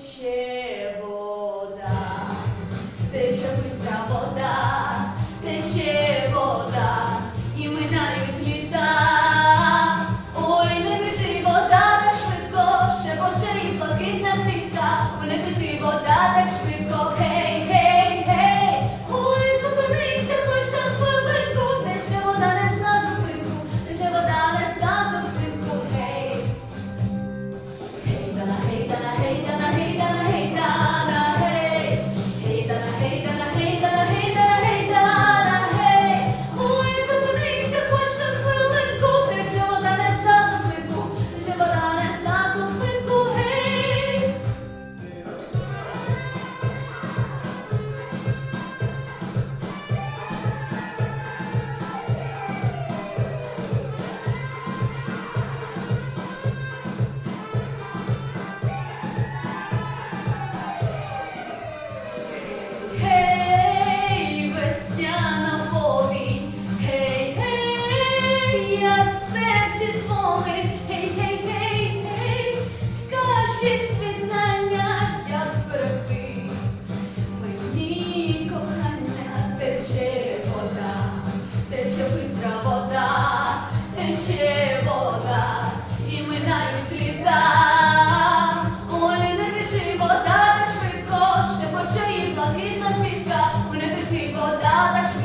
тече вода, тече густя вода, тече вода, і минають літа. Ой, не біжи вода, так швидко, ще боже і блакитна тиха. Ой, не біжи вода, так швидко, гей, гей, гей. Ой, зупинися, хоч на хвилинку, тече вода не зна зупинку, тече вода не зна зупинку, гей. Hey, Dana, hey, Dana, hey, Dana, hey. блакитна цинка, у небесні вода та